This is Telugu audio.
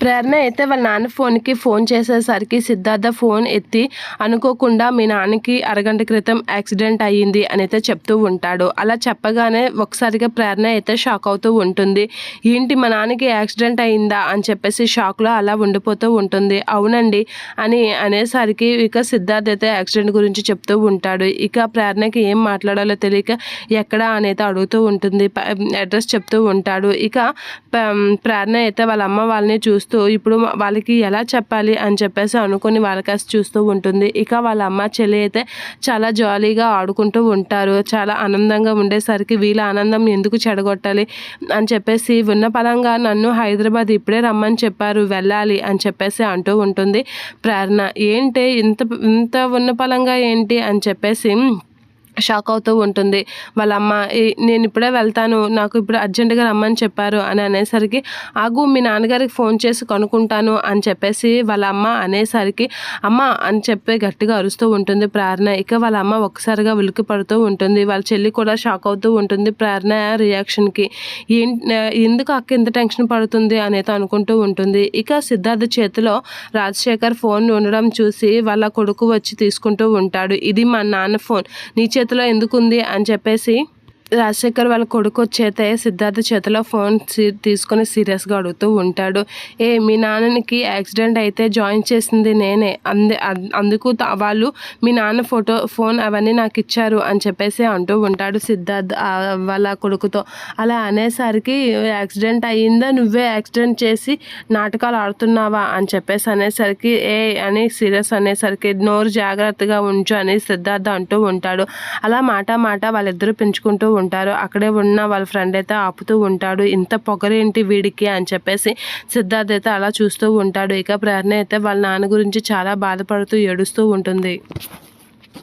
ప్రేరణ అయితే వాళ్ళ నాన్న ఫోన్కి ఫోన్ చేసేసరికి సిద్ధార్థ ఫోన్ ఎత్తి అనుకోకుండా మీ నాన్నకి అరగంట క్రితం యాక్సిడెంట్ అయ్యింది అని అయితే చెప్తూ ఉంటాడు. అలా చెప్పగానే ఒకసారిగా ప్రేరణ అయితే షాక్ అవుతూ ఉంటుంది. ఏంటి మా నాన్నకి యాక్సిడెంట్ అయిందా అని చెప్పేసి షాక్లో అలా ఉండిపోతూ ఉంటుంది. అవునండి అని అనేసరికి ఇక సిద్ధార్థ అయితే యాక్సిడెంట్ గురించి చెప్తూ ఉంటాడు. ఇక ప్రేరణకి ఏం మాట్లాడాలో తెలియక ఎక్కడ అనేది అడుగుతూ ఉంటుంది. అడ్రస్ చెప్తూ ఉంటాడు. ఇక ప్రేరణ అయితే వాళ్ళ అమ్మ వాళ్ళని చూస్తూ ఇప్పుడు వాళ్ళకి ఎలా చెప్పాలి? అని చెప్పేసి అనుకుని వాళ్ళకాసి చూస్తూ ఉంటుంది. ఇక వాళ్ళ అమ్మ చెల్లి అయితే చాలా జాలీగా ఆడుకుంటూ ఉంటారు. చాలా ఆనందంగా ఉండేసరికి వీళ్ళ ఆనందం ఎందుకు చెడగొట్టాలి అని చెప్పేసి ఉన్న పదంగా నన్ను హైదరాబాద్ ఇప్పుడే రమ్మని చెప్పారు వెళ్ళాలి అని చెప్పేసి అంటూ ఉంటుంది. ప్రేరణ ఏంటి ఇంత ఇంత ఉన్న పలంగా ఏంటి? అని చెప్పేసి షాక్ అవుతూ ఉంటుంది. వాళ్ళ అమ్మ నేను ఇప్పుడే వెళ్తాను. నాకు ఇప్పుడు అర్జెంటుగా రమ్మని చెప్పారు. అని అనేసరికి ఆగు మీ నాన్నగారికి ఫోన్ చేసి కనుక్కుంటాను. అని చెప్పేసి వాళ్ళ అమ్మ అనేసరికి అమ్మ అని చెప్పి గట్టిగా అరుస్తూ ఉంటుంది ప్రేరణ ఇక వాళ్ళ అమ్మ ఒక్కసారిగా ఉలికి పడుతూ ఉంటుంది. వాళ్ళ చెల్లి కూడా షాక్ అవుతూ ఉంటుంది ప్రేరణ రియాక్షన్కి ఏం ఎందుకు అక్క ఇంత టెన్షన్ పడుతుంది? అనేది అనుకుంటూ ఉంటుంది. ఇక సిద్ధార్థ చేతిలో రాజశేఖర్ ఫోన్ ఉండడం చూసి వాళ్ళ కొడుకు వచ్చి తీసుకుంటూ ఉంటాడు. ఇది మా నాన్న ఫోన్. నీ చేతిలో ఎందుకుంది అని చెప్పేసి రాజశేఖర్ వాళ్ళ కొడుకు వచ్చేతే సిద్ధార్థ చేతిలో ఫోన్ సీ- తీసుకొని సీరియస్గా అడుగుతూ ఉంటాడు. ఏ మీ నాన్నకి యాక్సిడెంట్ అయితే జాయిన్ చేసింది నేనే. అందు అందుకు వాళ్ళు మీ నాన్న ఫోటో ఫోన్ అవన్నీ నాకు ఇచ్చారు అని చెప్పేసి అంటూ ఉంటాడు సిద్ధార్థ్ వాళ్ళ కొడుకుతో. అలా అనేసరికి యాక్సిడెంట్ అయ్యిందా? నువ్వే యాక్సిడెంట్ చేసి నాటకాలు ఆడుతున్నావా? అని చెప్పేసి అనేసరికి ఏ అని సీరియస్ అనేసరికి నోరు జాగ్రత్తగా ఉంచు అని సిద్ధార్థ అంటూ ఉంటాడు. అలా మాట మాట వాళ్ళిద్దరూ పెంచుకుంటూ ఉంటారు. అక్కడే ఉన్న వాళ్ళ ఫ్రెండ్ అయితే ఆపుతూ ఉంటాడు. ఇంత పొగరేంటి వీడికి? అని చెప్పేసి సిద్ధార్థ్ అయితే అలా చూస్తూ ఉంటాడు. ఇక ప్రేరణ అయితే వాళ్ళ నాన్న గురించి చాలా బాధపడుతూ ఏడుస్తూ ఉంటుంది.